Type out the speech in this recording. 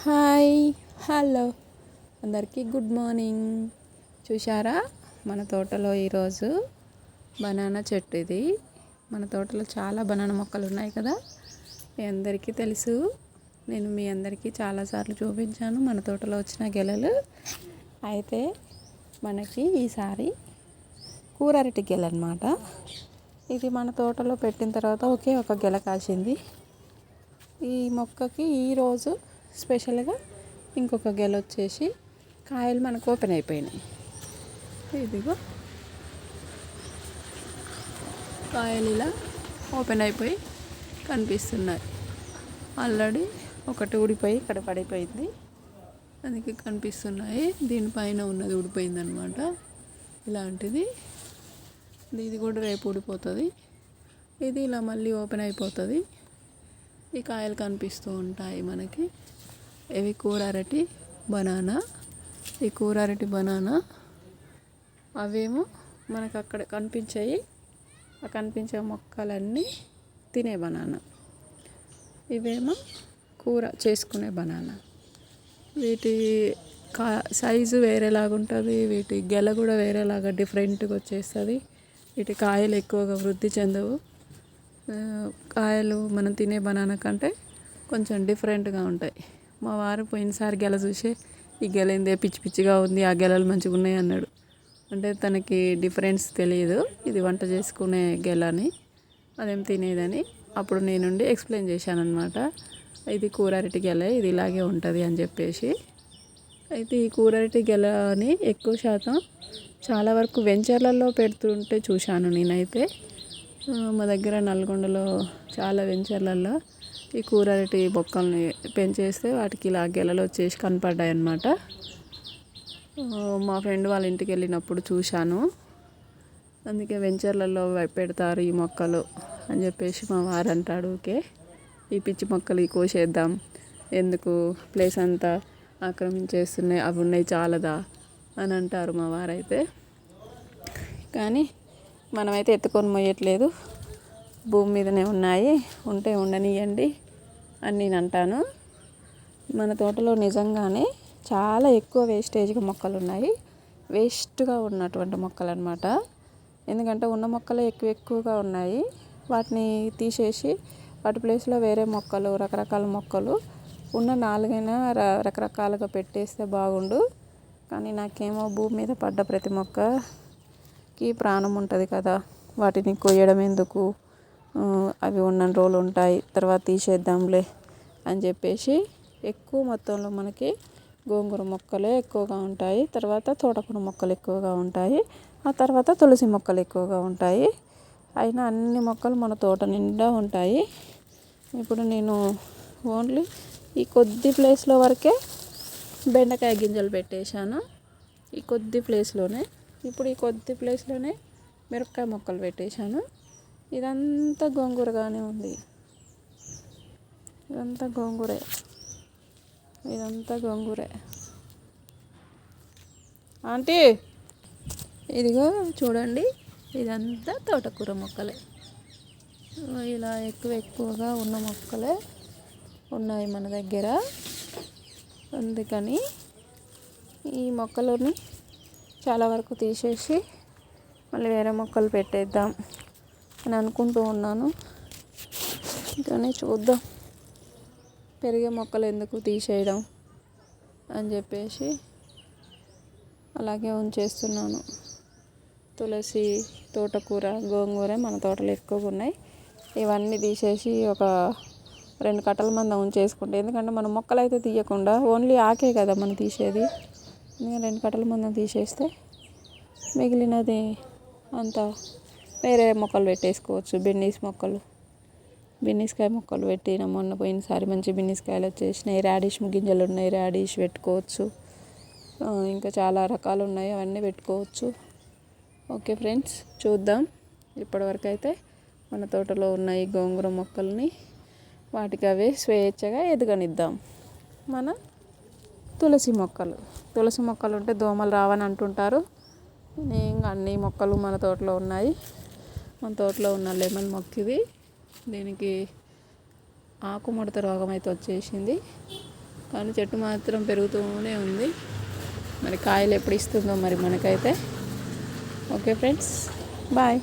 Hi hello. అందరికీ good morning. చూశారా? మన తోటలో ఈరోజు బనానా చెట్టు ఇది. మన తోటలో చాలా బనానా మొక్కలు ఉన్నాయి కదా? మీ అందరికీ తెలుసు. నేను మీ అందరికీ చాలాసార్లు చూపించాను మన తోటలో వచ్చిన గెలలు. అయితే మనకి ఈసారి కూర గెల అనమాట ఇది మన తోటలో పెట్టిన తర్వాత ఒకే ఒక గెల కాసింది. ఈ మొక్కకి ఈరోజు స్పెషల్గా ఇంకొక గెల వచ్చేసి కాయలు మనకు ఓపెన్ అయిపోయినాయి. ఇదిగో. కాయలు ఇలా ఓపెన్ అయిపోయి కనిపిస్తున్నాయి. ఆల్రెడీ ఒకటి ఊడిపోయి ఇక్కడ పడిపోయింది. అందుకే కనిపిస్తున్నాయి. దీనిపైన ఉన్నది ఊడిపోయింది అనమాట ఇలాంటిది. ఇది కూడా రేపు ఊడిపోతుంది. ఇది ఇలా మళ్ళీ ఓపెన్ అయిపోతుంది. ఈ కాయలు కనిపిస్తూ ఉంటాయి మనకి. ఇవి కూర అరటి బనానా. ఈ కూర అరటి బనానా. అవేమో మనకు అక్కడ కనిపించాయి. ఆ కనిపించే మొక్కలన్నీ తినే బనానా. ఇవేమో కూర చేసుకునే బనానా. వీటి కా సైజు వేరేలాగా ఉంటుంది వీటి గెల కూడా వేరేలాగా డిఫరెంట్గా వచ్చేస్తుంది. వీటి కాయలు ఎక్కువగా వృద్ధి చెందవు. కాయలు మనం తినే బనానా కంటే కొంచెం డిఫరెంట్గా ఉంటాయి. మా వారు పోయినసారి గెల చూసి ఈ గెల ఏందే? పిచ్చి పిచ్చిగా ఉంది ఆ గెలలు మంచిగా ఉన్నాయి అన్నాడు. అంటే తనకి డిఫరెన్స్ తెలియదు ఇది వంట చేసుకునే గెల అని అదేం తినేదని. అప్పుడు నేనుండి ఎక్స్ప్లెయిన్ చేశాను అనమాట ఇది కూరారెటి గెల ఇది ఇలాగే ఉంటుంది అని చెప్పేసి. అయితే ఈ కూరారెటి గెలని ఎక్కువ శాతం చాలా వరకు వెంచర్లలో పెడుతుంటే చూశాను నేనైతే. మా దగ్గర నల్గొండలో చాలా వెంచర్లలో ఈ కూరటి బొక్కల్ని పెంచేస్తే వాటికి ఇలా గెలలు వచ్చేసి కనపడ్డాయి అన్నమాట మా ఫ్రెండ్ వాళ్ళ ఇంటికి వెళ్ళినప్పుడు చూశాను. అందుకే వెంచర్లలో పెడతారు ఈ మొక్కలు అని చెప్పేసి మా వారు అంటాడు ఓకే ఈ పిచ్చి మొక్కలు ఈ కోసేద్దాం. ఎందుకు ప్లేస్ అంతా ఆక్రమించేస్తున్నాయి? అవి ఉన్నాయి చాలదా? అని అంటారు మా వారైతే. కానీ మనమైతే ఎత్తుకొని మోయట్లేదు భూమి మీదనే ఉన్నాయి. ఉంటే ఉండనియండి. అని నేను అంటాను. మన తోటలో నిజంగానే చాలా ఎక్కువ వేస్టేజ్గా మొక్కలు ఉన్నాయి. వేస్ట్గా ఉన్నటువంటి మొక్కలు అనమాట ఎందుకంటే ఉన్న మొక్కలే ఎక్కువ ఎక్కువగా ఉన్నాయి. వాటిని తీసేసి వాటి ప్లేస్లో వేరే మొక్కలు రకరకాల మొక్కలు ఉన్న నాలుగైనా రకరకాలుగా పెట్టేస్తే బాగుండు. కానీ నాకేమో భూమి మీద పడ్డ ప్రతి మొక్కకి ప్రాణం ఉంటుంది కదా. వాటిని కొయ్యడం ఎందుకు? అవి ఉన్న రోజులు ఉంటాయి. తర్వాత తీసేద్దాంలే అని చెప్పేసి ఎక్కువ మొత్తంలో మనకి గోంగూర మొక్కలే ఎక్కువగా ఉంటాయి. తర్వాత తోటకూర మొక్కలు ఎక్కువగా ఉంటాయి. ఆ తర్వాత తులసి మొక్కలు ఎక్కువగా ఉంటాయి. అయినా అన్ని మొక్కలు మన తోట నిండా ఉంటాయి. ఇప్పుడు నేను ఓన్లీ ఈ కొద్ది ప్లేస్లో వరకే బెండకాయ గింజలు పెట్టేశాను. ఈ కొద్ది ప్లేస్లోనే. ఇప్పుడు ఈ కొద్ది ప్లేస్లోనే మిరపకాయ మొక్కలు పెట్టేశాను. ఇదంతా గోంగూరగానే ఉంది. ఇదంతా గోంగూరే. ఇదంతా గోంగూరే. ఆంటీ ఇదిగో చూడండి ఇదంతా తోటకూర మొక్కలే. ఇలా ఎక్కువ ఎక్కువగా ఉన్న మొక్కలే ఉన్నాయి మన దగ్గర. అందుకని ఈ మొక్కలని చాలా వరకు తీసేసి మళ్ళీ వేరే మొక్కలు పెట్టేద్దాం. అని అనుకుంటూ ఉన్నాను. కానీ చూద్దాం. పెరిగే మొక్కలు ఎందుకు తీసేయడం అని చెప్పేసి అలాగే ఉంచేస్తున్నాను. తులసి తోటకూర గోంగూర మన తోటలు ఎక్కువగా ఉన్నాయి. ఇవన్నీ తీసేసి ఒక రెండు కట్టల మంద ఉంచేసుకుంటే ఎందుకంటే మనం మొక్కలు అయితే తీయకుండా ఓన్లీ ఆకే కదా మనం తీసేది. రెండు కట్టల మందం తీసేస్తే మిగిలినది అంతా వేరే మొక్కలు పెట్టేసుకోవచ్చు బిన్నీస్ మొక్కలు. బిన్నీస్కాయ మొక్కలు పెట్టిన మొన్న పోయినసారి మంచి బిన్నీస్కాయలు వచ్చేసినాయి. రాడిష్ గింజలు ఉన్నాయి రాడిష్ పెట్టుకోవచ్చు. ఇంకా చాలా రకాలు ఉన్నాయి అవన్నీ పెట్టుకోవచ్చు. ఓకే ఫ్రెండ్స్ చూద్దాం. ఇప్పటివరకు అయితే మన తోటలో ఉన్నాయి గోంగూర మొక్కల్ని వాటికి అవే స్వేచ్ఛగా ఎదగనిద్దాం. మన తులసి మొక్కలు. తులసి మొక్కలు ఉంటే దోమలు రావని అంటుంటారు. ఇంకా అన్ని మొక్కలు మన తోటలో ఉన్నాయి. మన తోటలో ఉన్న లెమన్ మొక్క ఇది దీనికి ఆకుముడత రోగం అయితే వచ్చేసింది. కానీ చెట్టు మాత్రం పెరుగుతూనే ఉంది. మరి కాయలు ఎప్పుడు ఇస్తుందో మరి మనకైతే. Okay friends bye.